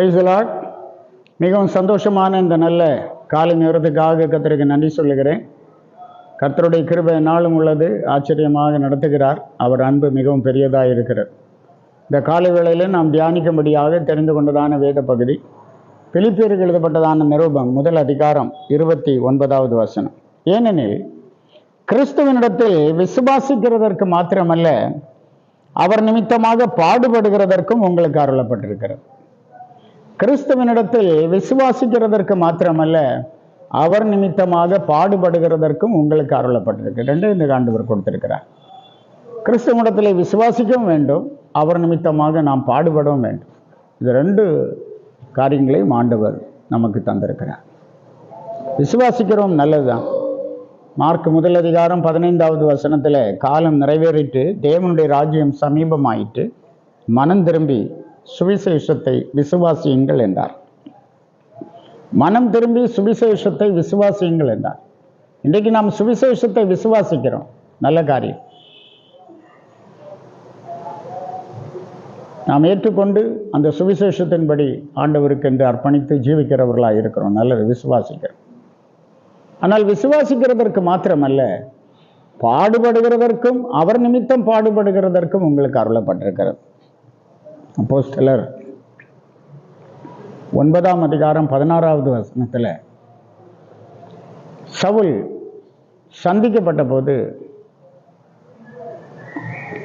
பிரைஸ்லாட் மிகவும் சந்தோஷமான இந்த நல்ல காலை நேரத்துக்காக கத்தருக்கு நன்றி சொல்லுகிறேன். கர்த்தருடைய கிருபை நாளும் உள்ளது. ஆச்சரியமாக நடத்துகிறார். அவர் அன்பு மிகவும் பெரியதாக இருக்கிறது. இந்த காலை வேளையில் நாம் தியானிக்கும்படியாக தெரிந்து கொண்டதான வேத பகுதி. பிலிப்பியருக்கு எழுதப்பட்டதான நிரூபம் முதல் அதிகாரம் இருபத்தி ஒன்பதாவது வசனம். ஏனெனில் கிறிஸ்துவனிடத்தில் விசுவாசிக்கிறதற்கு மாத்திரமல்ல அவர் நிமித்தமாக பாடுபடுகிறதற்கும் உங்களுக்கு அருளப்பட்டிருக்கிறது. கிறிஸ்துவனிடத்தில் விசுவாசிக்கிறதற்கு மாத்திரமல்ல அவர் நிமித்தமாக பாடுபடுகிறதற்கும் உங்களுக்கு அருளப்பட்டிருக்கு. ரெண்டு இந்த ஆண்டவர் கொடுத்திருக்கிறார். கிறிஸ்துவனிடத்தில் விசுவாசிக்கவும் வேண்டும் அவர் நிமித்தமாக நாம் பாடுபடவும் வேண்டும். இது ரெண்டு காரியங்களையும் ஆண்டவர் நமக்கு தந்திருக்கிறார். விசுவாசிக்கிறோம் நல்லதுதான். மார்க் முதல் அதிகாரம் பதினைந்தாவது வசனத்தில் காலம் நிறைவேறிட்டு தேவனுடைய ராஜ்யம் சமீபமாயிட்டு மனம் திரும்பி சுவிசேஷத்தை விசுவாசியுங்கள் என்றார். மனம் திரும்பி சுவிசேஷத்தை விசுவாசியுங்கள் என்றார். இன்றைக்கு நாம் சுவிசேஷத்தை விசுவாசிக்கிறோம். நல்ல காரியம். நாம் ஏற்றுக்கொண்டு அந்த சுவிசேஷத்தின்படி ஆண்டவருக்கு என்று அர்ப்பணித்து ஜீவிக்கிறவர்களாக இருக்கிறோம். நல்லது விசுவாசிக்கிறோம். ஆனால் விசுவாசிக்கிறதற்கு மாத்திரமல்ல பாடுபடுகிறதற்கும் அவர் நிமித்தம் பாடுபடுகிறதற்கும் உங்களுக்கு அருளப்பட்டிருக்கிறது. அப்போஸ்தலர் ஒன்பதாம் அதிகாரம் பதினாறாவது வசனத்தில் சவுல் சந்திக்கப்பட்ட போது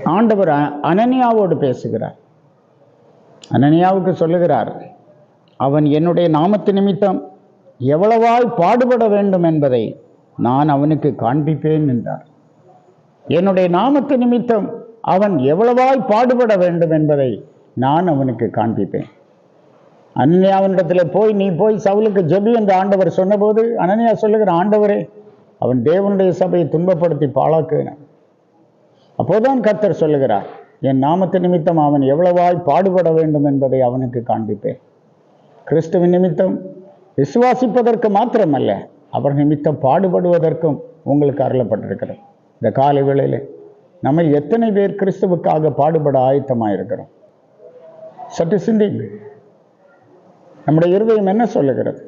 ஆண்டவர் அ- அனனியாவோடு பேசுகிறார். அனனியாவுக்கு சொல்லுகிறார் அவன் என்னுடைய நாமத்து நிமித்தம் எவ்வளவாய் பாடுபட வேண்டும் என்பதை நான் அவனுக்கு காண்பிப்பேன் என்றார். என்னுடைய நாமத்து நிமித்தம் அவன் எவ்வளவாய் பாடுபட வேண்டும் என்பதை நான் அவனுக்கு காண்பிப்பேன். அனன்யாவனிடத்தில் போய் நீ போய் சவுலுக்கு ஜெபி என்று ஆண்டவர் சொன்னபோது அனன்யா சொல்லுகிற ஆண்டவரே அவன் தேவனுடைய சபையை துன்பப்படுத்தி பாழாக்குகிறான். அப்போதான் கர்த்தர் சொல்லுகிறார் என் நாமத்து நிமித்தம் அவன் எவ்வளவாய் பாடுபட வேண்டும் என்பதை அவனுக்கு காண்பிப்பேன். கிறிஸ்துவின் நிமித்தம் விசுவாசிப்பதற்கு மாத்திரமல்ல அவர் நிமித்தம் பாடுபடுவதற்கும் உங்களுக்கு அருளப்பட்டிருக்கிறது. இந்த காலை வேளையில் நம்ம எத்தனை பேர் கிறிஸ்துவுக்காக பாடுபட ஆயத்தமாக இருக்கிறோம் சற்று சிந்தியுங்கள் நம்முடைய இருதயம் என்ன சொல்லுகிறது?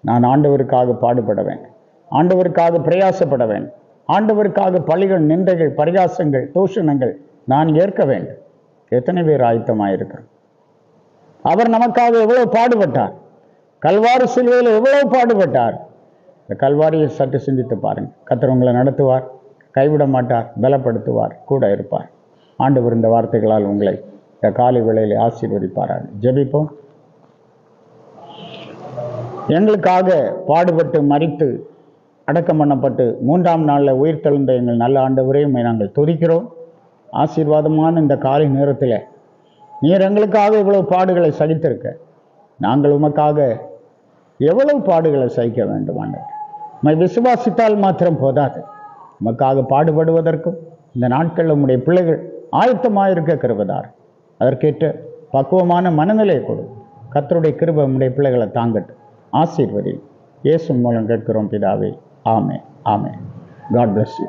நான் ஆண்டவருக்காக பாடுபடவேன். ஆண்டவருக்காக பிரயாசப்படவேன். ஆண்டவருக்காக பழிகள் நிந்தைகள் பரிகாசங்கள் தூஷணங்கள் நான் ஏற்க வேண்டும். எத்தனை பேர் ஆயத்தமாயிருக்கிறோம் அவர் நமக்காக எவ்வளவு பாடுபட்டார்? கல்வாரி சிலுவையில் எவ்வளவு பாடுபட்டார்? இந்த கல்வாரியை சற்று சிந்தித்து பாருங்கள். கத்தர் உங்களை நடத்துவார் கைவிட மாட்டார் பலப்படுத்துவார் கூட இருப்பார். ஆண்டு இந்த வார்த்தைகளால் உங்களை இந்த காலை வேளையில் ஆசீர்வதிப்பார்கள் ஜெபிப்போம். எங்களுக்காக பாடுபட்டு மறித்து அடக்கம் பண்ணப்பட்டு மூன்றாம் நாளில் உயிர் தெழுந்த எங்கள் நல்ல ஆண்டவரையும் நாங்கள் துதிக்கிறோம். ஆசீர்வாதமான இந்த காலை நேரத்தில் நீர் எங்களுக்காக இவ்வளவு பாடுகளை சகித்திருக்க நாங்கள் உமக்காக எவ்வளவு பாடுகளை சகிக்க வேண்டும் ஆண்டவர். உம்மை விசுவாசித்தால் மாத்திரம் போதாது. உமக்காக பாடுபடுவதற்கும் இந்த நாட்களில் உம்முடைய பிள்ளைகள் ஆயத்தமாக இருக்க கிருபதார் அதற்கேற்ற பக்குவமான மனநிலையை கொடு. கத்தருடைய கிருபை நம்முடைய பிள்ளைகளை தாங்கட்டும். ஆசீர்வதி இயேசு மூலம் கேட்கிறோம் பிதாவே. ஆமே ஆமே காட் பிளஸ் யூ